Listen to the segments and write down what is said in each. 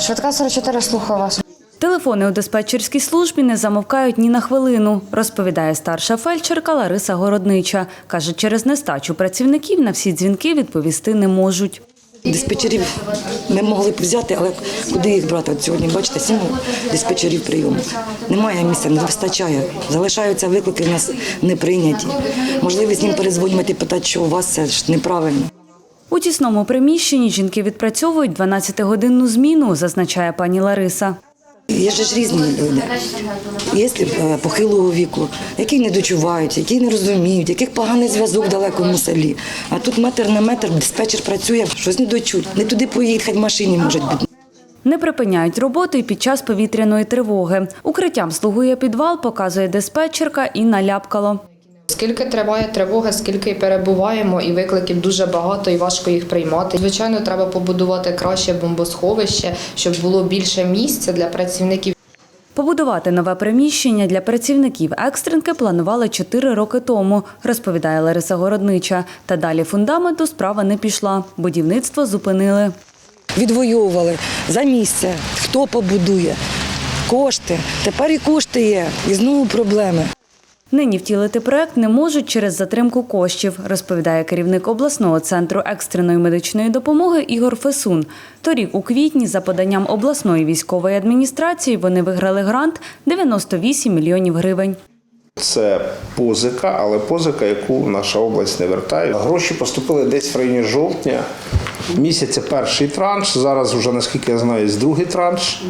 Швидка 44, слухаю вас. Телефони у диспетчерській службі не замовкають ні на хвилину, розповідає старша фельдшерка Лариса Городнича. Каже, через нестачу працівників на всі дзвінки відповісти не можуть. Диспетчерів ми могли б взяти, але куди їх брати? От сьогодні, бачите, сім диспетчерів прийому. Немає місця, не вистачає. Залишаються виклики, у нас не прийняті. Можливість їм перезвонювати, питати, що у вас це ж неправильно. У тісному приміщенні жінки відпрацьовують 12-годинну зміну, зазначає пані Лариса. Є ж різні люди. Є е, похилого віку, які не дочувають, які не розуміють, яких поганий зв'язок в далекому селі. А тут метр на метр диспетчер працює, щось не дочуть. Не туди поїдь, хай в машині можуть бути. Не припиняють роботу і під час повітряної тривоги. Укриттям слугує підвал, показує диспетчерка Інна Ляпкало. Скільки триває тривога, скільки перебуваємо, і викликів дуже багато, і важко їх приймати. Звичайно, треба побудувати краще бомбосховище, щоб було більше місця для працівників. Побудувати нове приміщення для працівників екстренки планували 4 роки тому, розповідає Лариса Городнича. Та далі фундаменту справа не пішла. Будівництво зупинили. Відвоювали за місце, хто побудує, кошти. Тепер і кошти є, і знову проблеми. Нині втілити проект не можуть через затримку коштів, розповідає керівник обласного центру екстреної медичної допомоги Ігор Фесун. Торік у квітні за поданням обласної військової адміністрації вони виграли грант 98 мільйонів гривень. Це позика, але позика, яку наша область не вертає. Гроші поступили десь в районі жовтня. Місяця перший транш. Зараз вже наскільки я знаю, другий транш.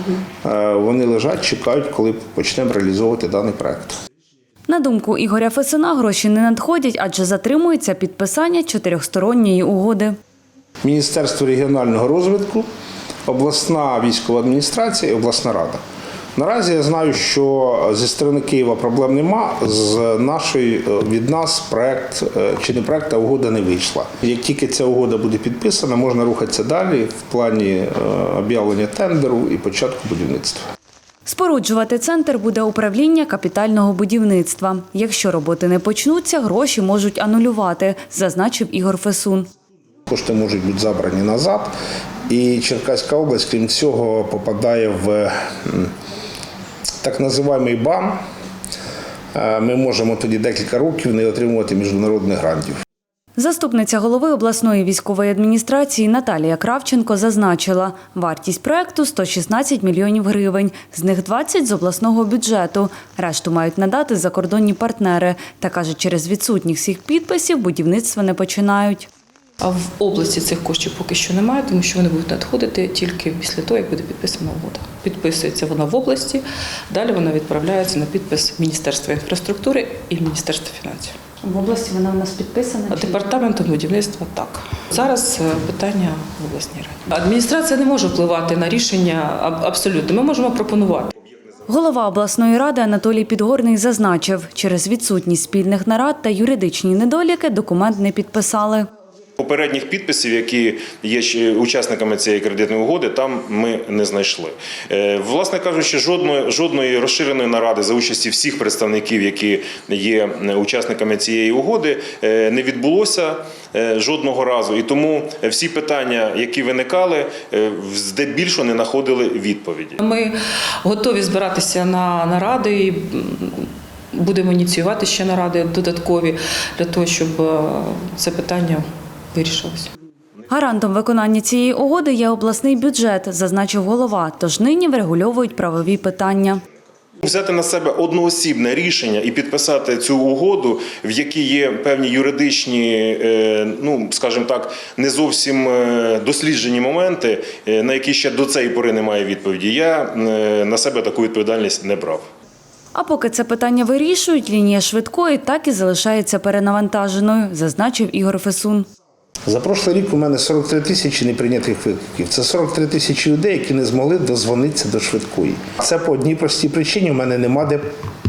Е, Вони лежать, чекають, коли почнемо реалізовувати даний проект. На думку Ігоря Фесуна, гроші не надходять, адже затримується підписання чотирьохсторонньої угоди. Міністерство регіонального розвитку, обласна військова адміністрація і обласна рада. Наразі я знаю, що зі сторони Києва проблем нема. З нашої е, від нас проект е, чи не проект, а угода не вийшла. Як тільки ця угода буде підписана, можна рухатися далі в плані е, об'явлення тендеру і початку будівництва. Споруджувати центр буде управління капітального будівництва. Якщо роботи не почнуться, гроші можуть анулювати, зазначив Ігор Фесун. Кошти можуть бути забрані назад. І Черкаська область, крім цього, попадає в так називаємий бан. Е, Ми можемо тоді декілька років не отримувати міжнародних грантів. Заступниця голови обласної військової адміністрації Наталія Кравченко зазначила, вартість проекту 116 мільйонів гривень, з них 20 з обласного бюджету. Решту мають надати закордонні партнери. Та каже, через відсутність всіх підписів будівництво не починають. А в області цих коштів поки що немає, тому що вони будуть надходити тільки після того, як буде підписана угода. Підписується вона в області, далі вона відправляється на підпис Міністерства інфраструктури і Міністерства фінансів. В області вона в нас підписана. Департаментом будівництва так. Зараз е, питання в обласній раді. Адміністрація не може впливати на рішення абсолютно. Ми можемо пропонувати. Голова обласної ради Анатолій Підгорний зазначив, через відсутність спільних нарад та юридичні недоліки документ не підписали. Попередніх підписів, які є учасниками цієї кредитної угоди, там ми не знайшли. Е, Власне кажучи, жодної жодної розширеної наради за участі всіх представників, які є учасниками цієї угоди, е, не відбулося е, жодного разу. І тому всі питання, які виникали, е, здебільшого не знаходили відповіді. Ми готові збиратися на наради і будемо ініціювати ще наради додаткові для того, щоб е, це питання вирішилося. Гарантом виконання цієї угоди є обласний бюджет, зазначив голова. Тож нині врегульовують правові питання. Взяти на себе одноосібне рішення і підписати цю угоду, в якій є певні юридичні, е, ну скажімо так, не зовсім е, досліджені моменти, е, на які ще до цієї пори немає відповіді. Я на себе таку відповідальність не брав. А поки це питання вирішують, лінія швидкої так і залишається перенавантаженою, зазначив Ігор Фесун. За прошлий рік у мене 43 тисячі неприйнятих викликів. Це 43 тисячі людей, які не змогли дозвонитися до швидкої. Це по одній простій причині. У мене нема де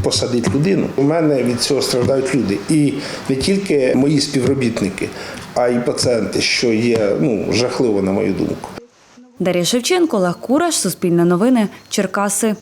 посадити людину. У мене від цього страждають люди. І не тільки мої співробітники, а й пацієнти, що є ну, жахливо, на мою думку. Дар'я Шевченко, Олег Кураш, Суспільне новини, Черкаси.